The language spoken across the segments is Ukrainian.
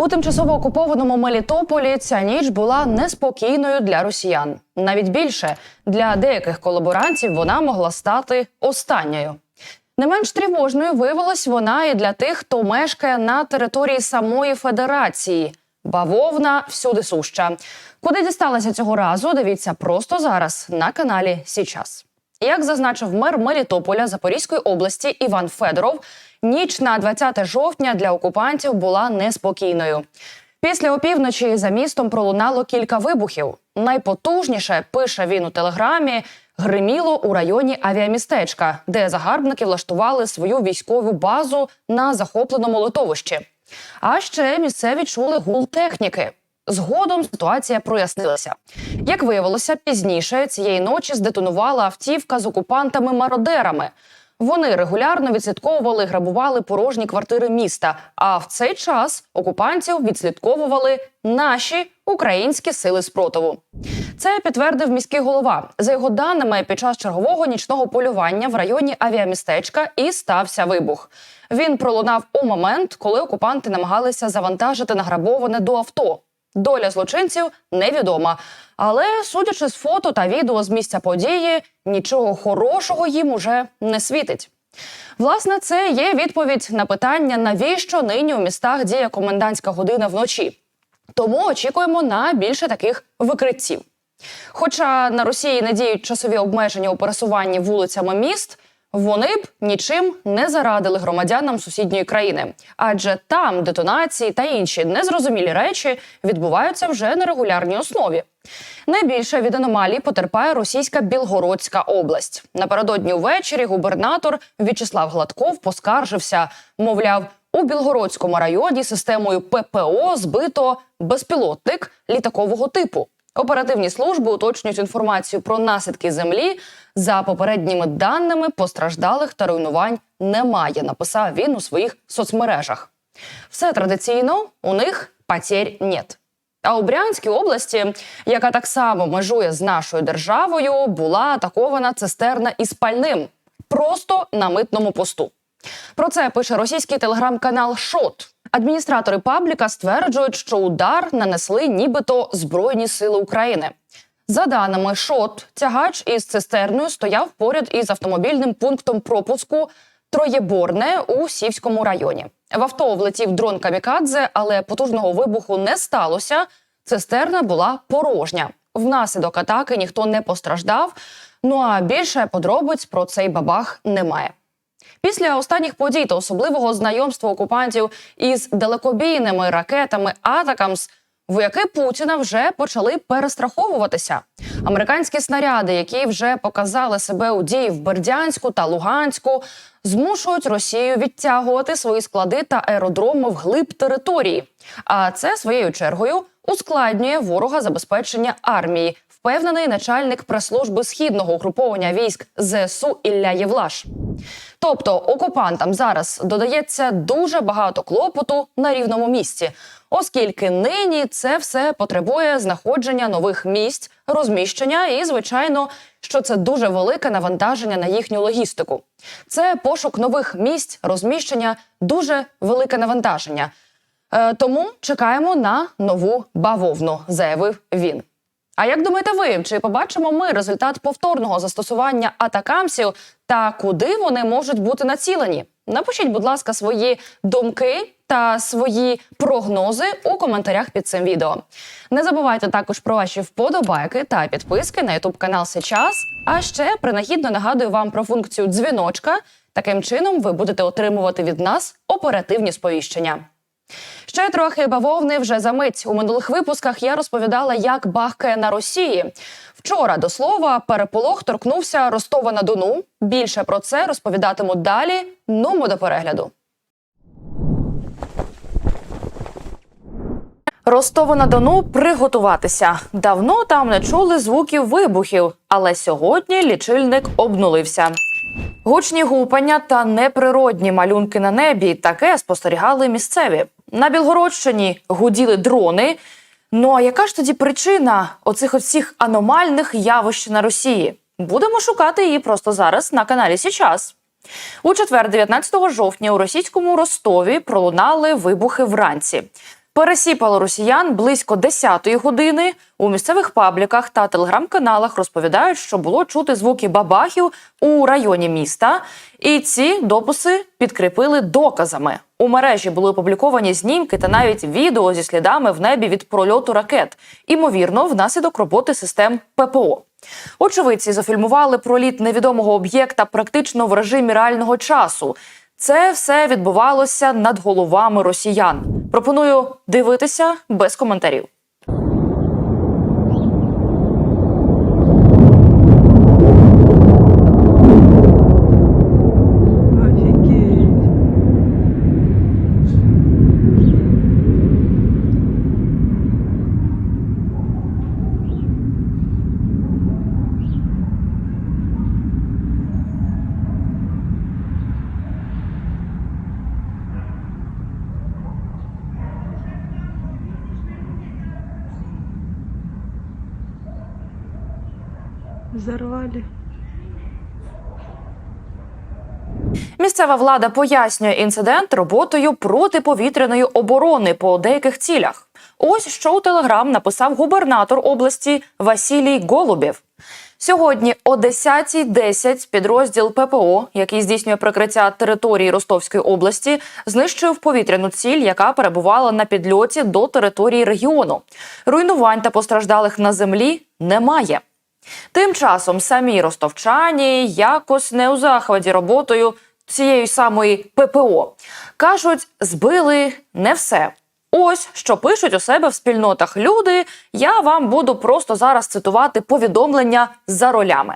У тимчасово окупованому Мелітополі ця ніч була неспокійною для росіян. Навіть більше для деяких колаборантів вона могла стати останньою. Не менш тривожною виявилась вона і для тих, хто мешкає на території самої федерації. Бавовна всюди суща. Куди дісталася цього разу? Дивіться просто зараз на каналі Січас. Як зазначив мер Мелітополя Запорізької області Іван Федоров, ніч на 20 жовтня для окупантів була неспокійною. Після опівночі за містом пролунало кілька вибухів. Найпотужніше пише він у телеграмі. Гриміло у районі авіамістечка, де загарбники влаштували свою військову базу на захопленому литовищі. А ще місцеві чули гул техніки. Згодом ситуація прояснилася. Як виявилося, пізніше цієї ночі здетонувала автівка з окупантами-мародерами. Вони регулярно відслідковували грабували порожні квартири міста. А в цей час окупантів відслідковували наші українські сили спротиву. Це підтвердив міський голова. За його даними, під час чергового нічного полювання в районі авіамістечка і стався вибух. Він пролунав у момент, коли окупанти намагалися завантажити награбоване до авто. Доля злочинців невідома. Але судячи з фото та відео з місця події, нічого хорошого їм уже не світить. Власне, це є відповідь на питання, навіщо нині у містах діє комендантська година вночі. Тому очікуємо на більше таких викриттів. Хоча на Росії не діють часові обмеження у пересуванні вулицями міст, вони б нічим не зарадили громадянам сусідньої країни, адже там детонації та інші незрозумілі речі відбуваються вже на регулярній основі. Найбільше від аномалій потерпає російська Білгородська область. Напередодні ввечері губернатор В'ячеслав Гладков поскаржився, мовляв, у Білгородському районі системою ППО збито безпілотник літакового типу. Оперативні служби уточнюють інформацію про наслідки землі. За попередніми даними постраждалих та руйнувань немає. Написав він у своїх соцмережах. Все традиційно у них потерь нет. А у Брянській області, яка так само межує з нашою державою, була атакована цистерна із пальним просто на митному посту. Про це пише російський телеграм-канал Шот. Адміністратори пабліка стверджують, що удар нанесли нібито Збройні Сили України. За даними ШОТ, тягач із цистерною стояв поряд із автомобільним пунктом пропуску Троєборне у Сівському районі. В авто влетів дрон Камікадзе, але потужного вибуху не сталося. Цистерна була порожня. Внаслідок атаки ніхто не постраждав. Ну а більше подробиць про цей бабах немає. Після останніх подій та особливого знайомства окупантів із далекобійними ракетами Атакамс вояки Путіна вже почали перестраховуватися. Американські снаряди, які вже показали себе у дії в Бердянську та Луганську, змушують Росію відтягувати свої склади та аеродроми вглиб території. А це своєю чергою ускладнює ворога забезпечення армії. Впевнений начальник прес-служби східного угруповання військ ЗСУ Ілля Євлаш. Тобто окупантам зараз додається дуже багато клопоту на рівному місці, оскільки нині це все потребує знаходження нових місць, розміщення і, звичайно, що це дуже велике навантаження на їхню логістику. Це пошук нових місць, розміщення, дуже велике навантаження. Е, тому чекаємо на нову бавовну, заявив він. А як думаєте ви, чи побачимо ми результат повторного застосування атакамсів та куди вони можуть бути націлені? Напишіть, будь ласка, свої думки та свої прогнози у коментарях під цим відео. Не забувайте також про ваші вподобайки та підписки на ютуб канал Сейчас. А ще принагідно нагадую вам про функцію дзвіночка. Таким чином ви будете отримувати від нас оперативні сповіщення. Ще трохи бавовни вже за мить. У минулих випусках я розповідала, як бахкає на Росії. Вчора до слова переполох торкнувся Ростова на Дону. Більше про це розповідатиму далі. Нумо до перегляду. Ростову на Дону приготуватися. Давно там не чули звуків вибухів, але сьогодні лічильник обнулився. Гучні гупання та неприродні малюнки на небі таке спостерігали місцеві. На Білгородщині гуділи дрони. Ну а яка ж тоді причина оцих всіх аномальних явищ на Росії? Будемо шукати її просто зараз на каналі Січас. У четвер, 19 жовтня, у російському Ростові пролунали вибухи вранці. Пересіпало росіян близько 10-ї години. У місцевих пабліках та телеграм-каналах розповідають, що було чути звуки бабахів у районі міста, і ці дописи підкріпили доказами. У мережі були опубліковані знімки та навіть відео зі слідами в небі від прольоту ракет, імовірно, внаслідок роботи систем ППО. Очевидці зафільмували проліт невідомого об'єкта практично в режимі реального часу. Це все відбувалося над головами росіян. Пропоную дивитися без коментарів. Взорвали. Місцева влада пояснює інцидент роботою протиповітряної оборони по деяких цілях. Ось що у телеграм написав губернатор області Василій Голубєв. Сьогодні о 10.10 підрозділ ППО, який здійснює прикриття території Ростовської області, знищив повітряну ціль, яка перебувала на підльоті до території регіону. Руйнувань та постраждалих на землі немає. Тим часом самі ростовчані якось не у захваті роботою цієї самої ППО. Кажуть, збили не все. Ось що пишуть у себе в спільнотах люди. Я вам буду просто зараз цитувати повідомлення за ролями.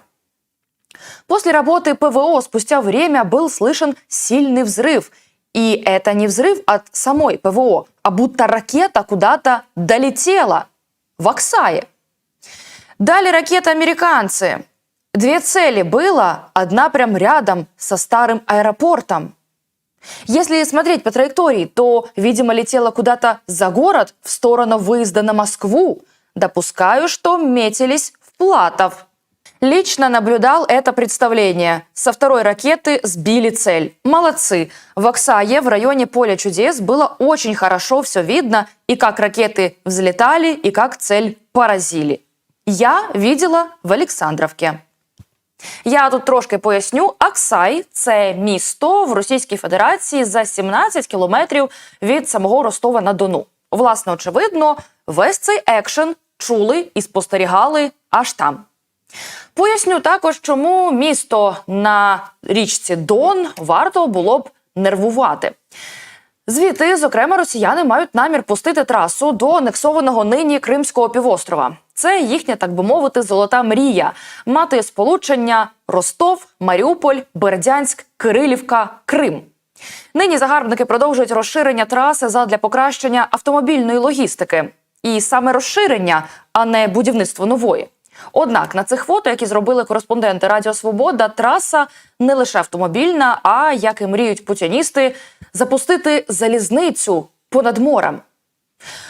После работы ПВО спустя время был слышен сильный взрыв. И это не взрыв от самой ПВО, а будто ракета куда-то долетела в Оксае. Дали ракеты американцы. Две цели было, одна прям рядом со старым аэропортом. Если смотреть по траектории, то, видимо, летела куда-то за город в сторону выезда на Москву. Допускаю, что метились в Платов. Лично наблюдал это представление. Со второй ракеты сбили цель. Молодцы. В Оксае в районе Поля чудес было очень хорошо все видно, и как ракеты взлетали, и как цель поразили. Я видела в Олександровці. Я тут трошки поясню. Аксай це місто в Російській Федерації за 17 кілометрів від самого Ростова на Дону. Власне, очевидно, весь цей екшен чули і спостерігали аж там. Поясню також, чому місто на річці Дон варто було б нервувати. Звідти, зокрема, росіяни мають намір пустити трасу до анексованого нині Кримського півострова. Це їхня, так би мовити, золота мрія мати сполучення Ростов, Маріуполь, Бердянськ, Кирилівка, Крим. Нині загарбники продовжують розширення траси задля покращення автомобільної логістики. І саме розширення, а не будівництво нової. Однак на цих фото, які зробили кореспонденти Радіо Свобода, траса не лише автомобільна, а як і мріють путіністи, запустити залізницю понад морем.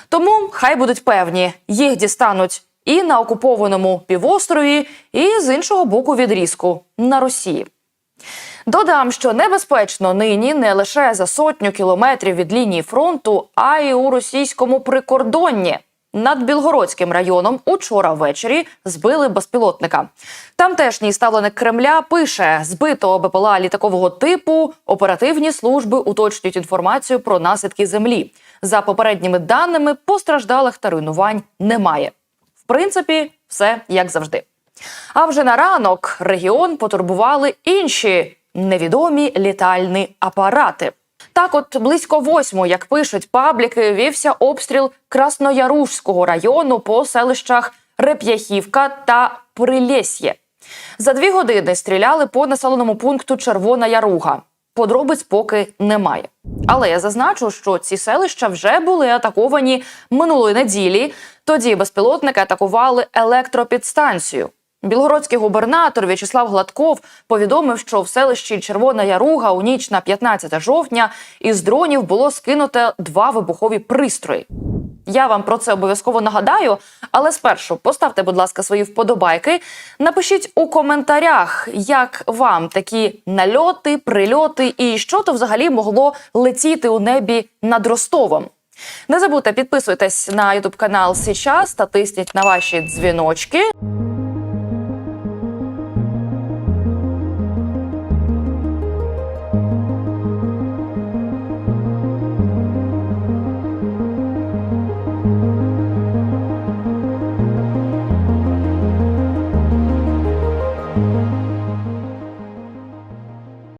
Тому хай будуть певні, їх дістануть і на окупованому півострові, і з іншого боку відрізку на Росії. Додам, що небезпечно нині не лише за сотню кілометрів від лінії фронту, а й у російському прикордонні. Над Білгородським районом учора ввечері збили безпілотника. Тамтешній ставленик Кремля пише: збито БПЛА літакового типу. Оперативні служби уточнюють інформацію про наслідки землі. За попередніми даними, постраждалих та руйнувань немає. В принципі, все як завжди. А вже на ранок регіон потурбували інші невідомі літальні апарати. Так, от близько восьмої, як пишуть пабліки, вівся обстріл Краснояружського району по селищах Реп'яхівка та Прилєсьє. За дві години стріляли по населеному пункту Червона Яруга. Подробиць поки немає. Але я зазначу, що ці селища вже були атаковані минулої неділі. Тоді безпілотники атакували електропідстанцію. Білгородський губернатор В'ячеслав Гладков повідомив, що в селищі Червона Яруга у ніч на 15 жовтня із дронів було скинуто два вибухові пристрої. Я вам про це обов'язково нагадаю, але спершу поставте, будь ласка, свої вподобайки. Напишіть у коментарях, як вам такі нальоти, прильоти і що то взагалі могло летіти у небі над Ростовом. Не забудьте підписуйтесь на ютуб канал Сейчас та тисніть на ваші дзвіночки.